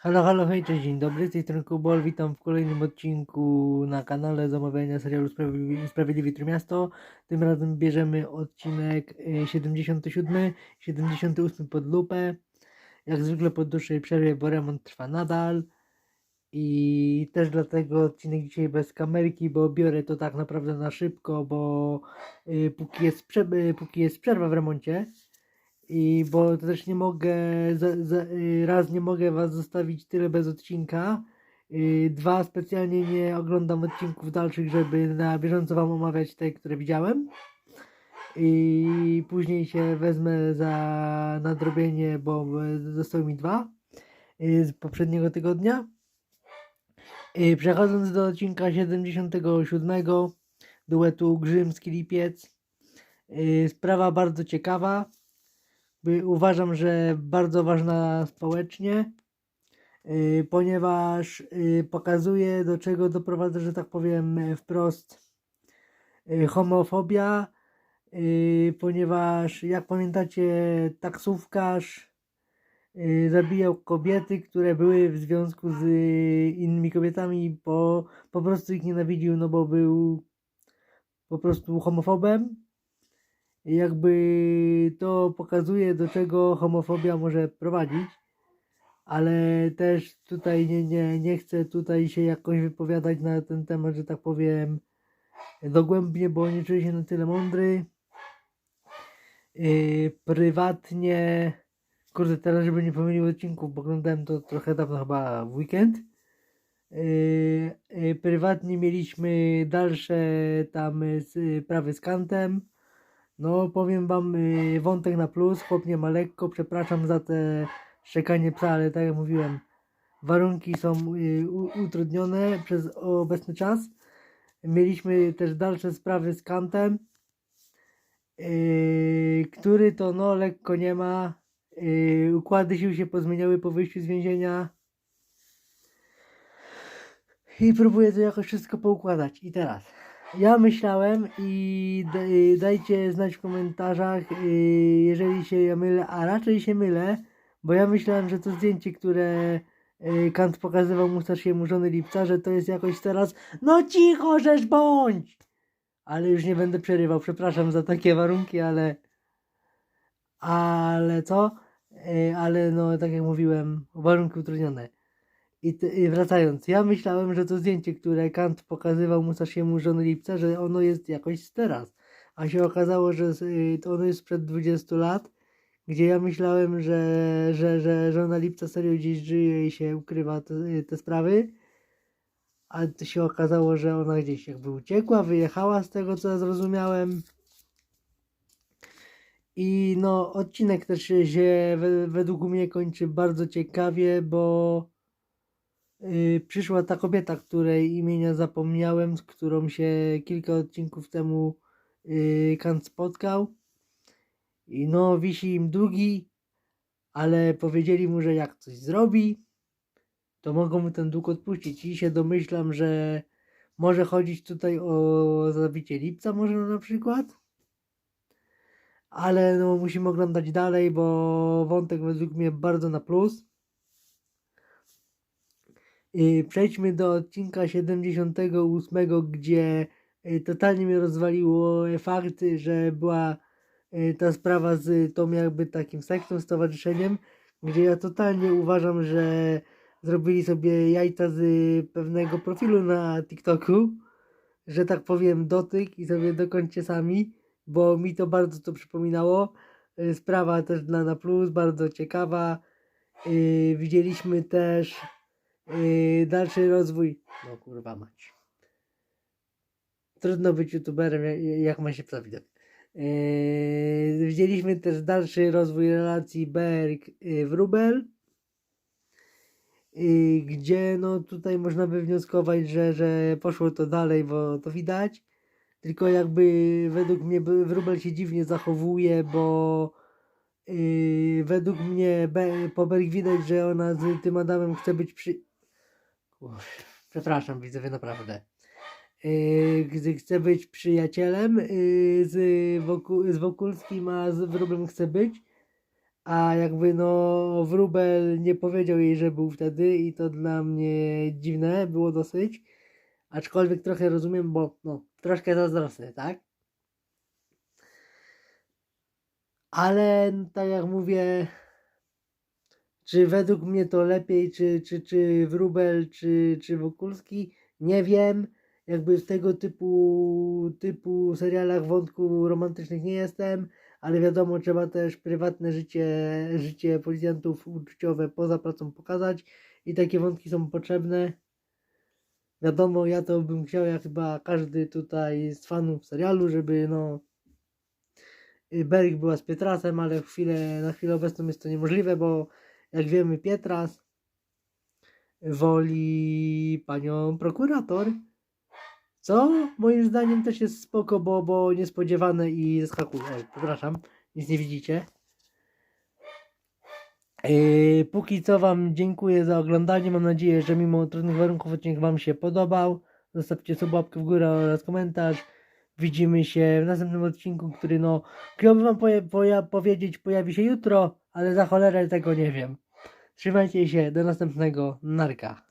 Halo, halo, hej, cześć, dzień dobry, z tej strony Kubol, witam w kolejnym odcinku na kanale zamawiania serialu Sprawiedliwi, Sprawiedliwie Trójmiasto. Tym razem bierzemy odcinek y, 77, 78 pod lupę. Jak zwykle po dłuższej przerwie, bo remont trwa nadal. I też dlatego odcinek dzisiaj bez kamerki, bo biorę to tak naprawdę na szybko, bo y, póki, jest y, póki jest przerwa w remoncie, i bo też nie mogę, za, za, y, raz nie mogę was zostawić tyle bez odcinka, y, dwa specjalnie nie oglądam odcinków dalszych, żeby na bieżąco wam omawiać te, które widziałem. I później się wezmę za nadrobienie, bo y, zostały mi dwa y, z poprzedniego tygodnia. Przechodząc do odcinka 77 duetu Grzymski Lipiec. Sprawa bardzo ciekawa. Uważam, że bardzo ważna społecznie, y, ponieważ y, pokazuje do czego doprowadza, że tak powiem wprost y, homofobia, ponieważ jak pamiętacie taksówkarz zabijał kobiety, które były w związku z innymi kobietami, bo po prostu ich nienawidził, no bo był po prostu homofobem. Jakby to pokazuje, do czego homofobia może prowadzić, ale też tutaj nie, nie, nie chcę tutaj się jakoś wypowiadać na ten temat, że tak powiem, dogłębnie, bo nie czuję się na tyle mądry. Yy, prywatnie, kurde, teraz żeby nie pomylił odcinków, bo oglądałem to trochę dawno, chyba w weekend. Yy, yy, prywatnie mieliśmy dalsze tam sprawy z kantem. No, powiem wam, yy, wątek na plus, chłop nie ma lekko, przepraszam za te szczekanie psa, ale tak jak mówiłem, warunki są u- utrudnione przez obecny czas. Mieliśmy też dalsze sprawy z kantem, yy, który to no lekko nie ma. Yy, układy sił się pozmieniały po wyjściu z więzienia. I próbuję to jakoś wszystko poukładać. I teraz. Ja myślałem i da- dajcie znać w komentarzach, yy, jeżeli się ja mylę, a raczej się mylę, bo ja myślałem, że to zdjęcie, które yy, Kant pokazywał mu starszemu żony Lipca, że to jest jakoś teraz, no cicho, żeż bądź! Ale już nie będę przerywał, przepraszam za takie warunki, ale ale co? Ale no, tak jak mówiłem, warunki utrudnione. I, I wracając, ja myślałem, że to zdjęcie, które Kant pokazywał Musashiemu żony Lipca, że ono jest jakoś z teraz. A się okazało, że y, to ono jest sprzed 20 lat, gdzie ja myślałem, że, że, że żona Lipca serio gdzieś żyje i się ukrywa te, y, te sprawy. A to się okazało, że ona gdzieś jakby uciekła, wyjechała z tego, co ja zrozumiałem. I no, odcinek też się we, według mnie kończy bardzo ciekawie, bo yy, przyszła ta kobieta, której imienia zapomniałem, z którą się kilka odcinków temu yy, Kant spotkał. I no, wisi im długi, ale powiedzieli mu, że jak coś zrobi, to mogą mu ten dług odpuścić. I się domyślam, że może chodzić tutaj o zabicie lipca, może na przykład. Ale no, musimy oglądać dalej, bo wątek według mnie bardzo na plus. Y, Przejdźmy do odcinka 78, gdzie y, totalnie mnie rozwaliło fakt, że była y, ta sprawa z tą jakby takim sektą, stowarzyszeniem, gdzie ja totalnie uważam, że zrobili sobie jajca z pewnego profilu na TikToku, że tak powiem dotyk i sobie dokończcie sami, bo mi to bardzo to przypominało. Sprawa też dla na plus, bardzo ciekawa. Widzieliśmy też Yy, dalszy rozwój. No kurwa mać. Trudno być youtuberem, jak, jak ma się psa. Yy, widzieliśmy też dalszy rozwój relacji Berg yy. Yy, gdzie no tutaj można wywnioskować, że, że poszło to dalej, bo to widać. Tylko jakby według mnie Be- Wrubel się dziwnie zachowuje, bo yy, według mnie Be- po Berg widać, że ona z tym Adamem chce być przy, Uff, przepraszam widzowie, naprawdę. Yy, chce być przyjacielem yy, z, Woku, z Wokulskim, a z Wróblem chce być, a jakby no wróbel nie powiedział jej, że był wtedy i to dla mnie dziwne było dosyć. Aczkolwiek trochę rozumiem, bo no troszkę zazdrosny, tak? Ale tak jak mówię, czy według mnie to lepiej, czy, czy, czy Wróbel, czy, czy Wokulski, nie wiem. Jakby w tego typu, typu serialach wątków romantycznych nie jestem, ale wiadomo, trzeba też prywatne życie, życie policjantów uczuciowe poza pracą pokazać i takie wątki są potrzebne. Wiadomo, ja to bym chciał, jak chyba każdy tutaj z fanów serialu, żeby no Berik była z Pietrasem, ale chwilę, na chwilę obecną jest to niemożliwe, bo jak wiemy Pietras woli panią prokurator, co moim zdaniem też jest spoko, bo, bo niespodziewane i zaskakuje. Przepraszam, nic nie widzicie. Yy, póki co Wam dziękuję za oglądanie. Mam nadzieję, że mimo trudnych warunków odcinek Wam się podobał. Zostawcie sobie łapkę w górę oraz komentarz. Widzimy się w następnym odcinku, który no, chciałbym Wam poja- powiedzieć, pojawi się jutro, ale za cholerę tego nie wiem. Trzymajcie się, do następnego. Narka.